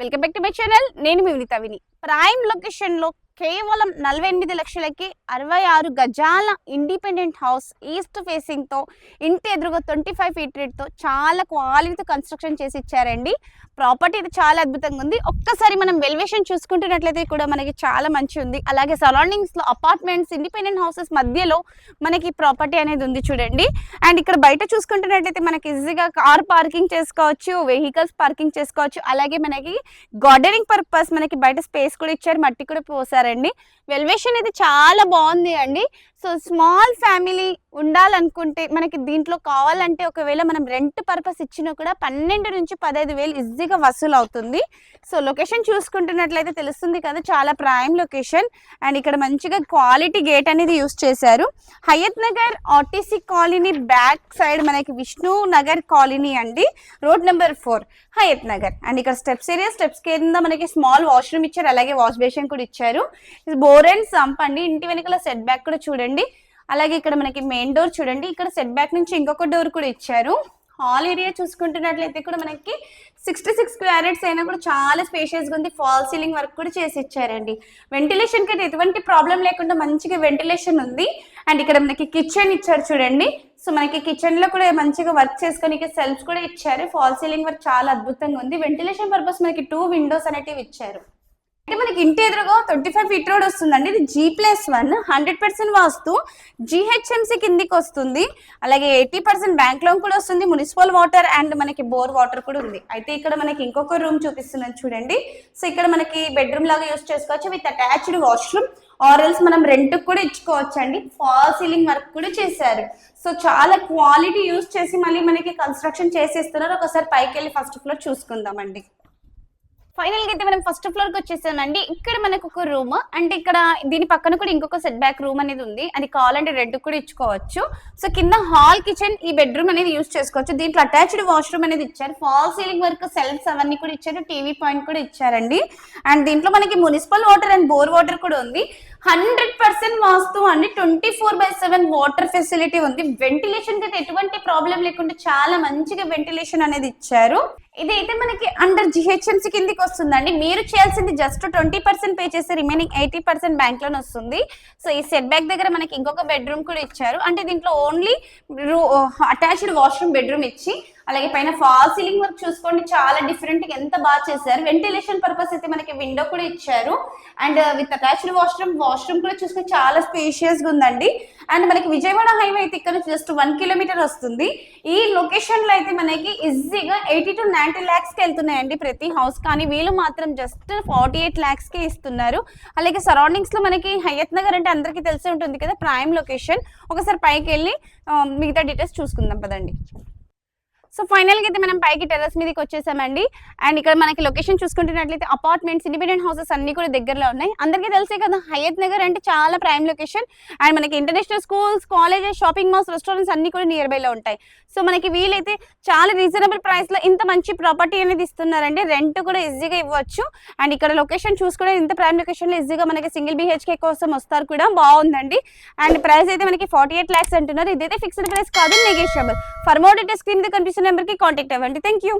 Welcome back to my channel. నేను మీ వినిత విని. ప్రైమ్ లొకేషన్లో కేవలం నలభై ఎనిమిది లక్షలకి అరవై ఆరు గజాల ఇండిపెండెంట్ హౌస్ ఈస్ట్ ఫేసింగ్తో ఇంటి ఎదురుగా ట్వంటీ ఫైవ్ ఫీట్ రేట్తో చాలా క్వాలిటీతో కన్స్ట్రక్షన్ చేసి ఇచ్చారండి. ప్రాపర్టీ అయితే చాలా అద్భుతంగా ఉంది. ఒక్కసారి మనం వెల్వేషన్ చూసుకుంటున్నట్లయితే కూడా మనకి చాలా మంచి ఉంది. అలాగే సరౌండింగ్స్లో అపార్ట్మెంట్స్ ఇండిపెండెంట్ హౌసెస్ మధ్యలో మనకి ప్రాపర్టీ అనేది ఉంది చూడండి. అండ్ ఇక్కడ బయట చూసుకుంటున్నట్లయితే మనకి ఈజీగా కార్ పార్కింగ్ చేసుకోవచ్చు వెహికల్స్ పార్కింగ్ చేసుకోవచ్చు. అలాగే మనకి గార్డెనింగ్ పర్పస్ మనకి బయట స్పేస్ కూడా ఇచ్చారు మట్టి కూడా పోసారు పోసారండి వెల్వేషన్ అయితే చాలా బాగుంది అండి. సో స్మాల్ ఫ్యామిలీ ఉండాలనుకుంటే మనకి దీంట్లో కావాలంటే ఒకవేళ మనం రెంట్ పర్పస్ ఇచ్చినా కూడా పన్నెండు నుంచి పదహైదు వేలు ఈజీగా వసూలు అవుతుంది సో లొకేషన్ చూసుకుంటున్నట్లయితే తెలుస్తుంది కదా చాలా ప్రైమ్ లొకేషన్. అండ్ ఇక్కడ మంచిగా క్వాలిటీ గేట్ అనేది యూస్ చేశారు. Hayathnagar RTC colony back side మనకి విష్ణు నగర్ కాలనీ అండి road number four Hayathnagar. And ఇక్కడ స్టెప్స్ ఏరియా స్టెప్స్ కింద మనకి స్మాల్ వాష్రూమ్ ఇచ్చారు అలాగే వాష్ బేషన్ కూడా ఇచ్చారు. బోర్ అండ్ సంప్ అండి ఇంటి వెనకాల సెట్ బ్యాక్ కూడా చూడండి. అలాగే ఇక్కడ మనకి మెయిన్ డోర్ చూడండి. ఇక్కడ సెట్ బ్యాక్ నుంచి ఇంకొక డోర్ కూడా ఇచ్చారు. హాల్ ఏరియా చూసుకుంటున్నట్లయితే కూడా మనకి సిక్స్టీ సిక్స్ క్యారెట్స్ అయినా కూడా చాలా స్పేషియస్గా ఉంది. ఫాల్ సీలింగ్ వర్క్ కూడా చేసి ఇచ్చారండి. వెంటిలేషన్కి అయితే ఎటువంటి ప్రాబ్లం లేకుండా మంచిగా వెంటిలేషన్ ఉంది. అండ్ ఇక్కడ మనకి కిచెన్ ఇచ్చారు చూడండి. సో మనకి కిచెన్లో కూడా మంచిగా వర్క్ చేసుకోనికి సెల్ఫ్స్ కూడా ఇచ్చారు. ఫాల్ సీలింగ్ వర్క్ చాలా అద్భుతంగా ఉంది. వెంటిలేషన్ పర్పస్ మనకి టూ విండోస్ అనేటివి ఇచ్చారు. మనకి ఇంటి ఎదురుగా ట్వంటీ ఫైవ్ ఫీట్ రోడ్ వస్తుందండి. ఇది G plus one hundred percent vastu. GHMC కిందికి వస్తుంది. అలాగే ఎయిటీ పర్సెంట్ బ్యాంక్ లోన్ కూడా వస్తుంది. మున్సిపల్ వాటర్ అండ్ మనకి బోర్ వాటర్ కూడా ఉంది. అయితే ఇక్కడ మనకి ఇంకొక రూమ్ చూపిస్తున్నాను చూడండి. సో ఇక్కడ మనకి బెడ్రూమ్ లాగా యూస్ చేసుకోవచ్చు. విత్ అటాచ్డ్ వాష్రూమ్ ఆరల్స్ మనం రెంట్ కూడా ఇచ్చుకోవచ్చు అండి ఫాల్ సీలింగ్ వర్క్ కూడా చేశారు. సో చాలా క్వాలిటీ యూస్ చేసి మళ్ళీ మనకి కన్స్ట్రక్షన్ చేసేస్తున్నారు. ఒకసారి పైకి వెళ్ళి ఫస్ట్ ఫ్లోర్ చూసుకుందామండి. ఫైనల్గా అయితే మనం ఫస్ట్ ఫ్లోర్కి వచ్చేసామండి. ఇక్కడ మనకు ఒక రూమ్ అంటే ఇక్కడ దీని పక్కన కూడా ఇంకొక సెట్ బ్యాక్ రూమ్ అనేది ఉంది. అది కావాలంటే రెడ్ కూడా ఇచ్చుకోవచ్చు. సో కింద హాల్ కిచెన్ ఈ బెడ్రూమ్ అనేది యూస్ చేసుకోవచ్చు. దీంట్లో అటాచ్డ్ వాష్రూమ్ అనేది ఇచ్చారు. ఫాల్ సీలింగ్ వర్క్ సెల్ఫ్స్ అవన్నీ కూడా ఇచ్చారు. టీవీ పాయింట్ కూడా ఇచ్చారండి. అండ్ దీంట్లో మనకి municipal water and bore water కూడా ఉంది. హండ్రెడ్ పర్సెంట్ వాస్తు అండి. Twenty four by seven water facility ఉంది. వెంటిలేషన్కి అయితే ఎటువంటి ప్రాబ్లం లేకుండా చాలా మంచిగా వెంటిలేషన్ అనేది ఇచ్చారు. ఇదైతే మనకి అండర్ జిహెచ్ఎంసీ కిందికి వస్తుందండి. మీరు చేయాల్సింది జస్ట్ ట్వంటీ పర్సెంట్ పే చేస్తే remaining eighty percent bank loan వస్తుంది. సో ఈ సెట్ బ్యాక్ దగ్గర మనకి ఇంకొక బెడ్రూమ్ కూడా ఇచ్చారు. అంటే దీంట్లో ఓన్లీ అటాచ్డ్ వాష్రూమ్ బెడ్రూమ్ ఇచ్చి అలాగే పైన ఫాల్ సీలింగ్ వర్క్ చూసుకోండి చాలా డిఫరెంట్ ఎంత బాగా చేశారు. వెంటిలేషన్ పర్పస్ అయితే మనకి విండో కూడా ఇచ్చారు. And with attached washroom washroom కూడా చూసుకుని చాలా స్పేషియస్గా ఉందండి. అండ్ మనకి విజయవాడ హైవే అయితే ఇక్కడ జస్ట్ వన్ కిలోమీటర్ వస్తుంది. ఈ లొకేషన్లో అయితే మనకి ఈజీగా ఎయిటీ టు నైన్టీ ల్యాక్స్కి వెళ్తున్నాయండి ప్రతి హౌస్ కానీ వీళ్ళు మాత్రం జస్ట్ ఫార్టీ ఎయిట్ ల్యాక్స్కి ఇస్తున్నారు. అలాగే సరౌండింగ్స్లో మనకి హయత్ నగర్ అంటే అందరికీ తెలిసే ఉంటుంది కదా ప్రైమ్ లొకేషన్ ఒకసారి పైకి వెళ్ళి uh, మిగతా డీటెయిల్స్ చూసుకుందాం పదండి. సో ఫైనల్గా అయితే మనం పైకి టెరస్ మీదకి వచ్చేసామండి. అండ్ ఇక్కడ మనకి లొకేషన్ చూసుకుంటున్నట్లయితే అపార్ట్మెంట్స్ ఇండిపెండెంట్ హౌసెస్ అన్ని కూడా దగ్గరలో ఉన్నాయి. అందరికీ తెలిసే కదా హయత్ నగర్ అంటే చాలా ప్రైమ్ లొకేషన్ అండ్ మనకి international schools colleges shopping malls restaurants అన్ని కూడా నియర్ బై లో ఉంటాయి. సో మనకి వీలైతే చాలా రీజనబుల్ ప్రైస్లో ఇంత మంచి ప్రాపర్టీ అనేది ఇస్తున్నారండి. రెంట్ కూడా ఈజీగా ఇవ్వచ్చు. అండ్ ఇక్కడ లొకేషన్ చూసుకుంటే ఇంత ప్రైమ్ లొకేషన్లో ఈజీగా మనకి సింగిల్ బిహెచ్కే కోసం వస్తారు కూడా. బాగుందండి. అండ్ ప్రైస్ అయితే మనకి ఫార్టీ ఎయిట్ ల్యాక్స్ అంటున్నారు. ఇదైతే ఫిక్స్డ్ ప్రైస్ కాదు negotiable for more details screen మీద నెంబర్కి కాంటాక్ట్ అవ్వండి. Thank you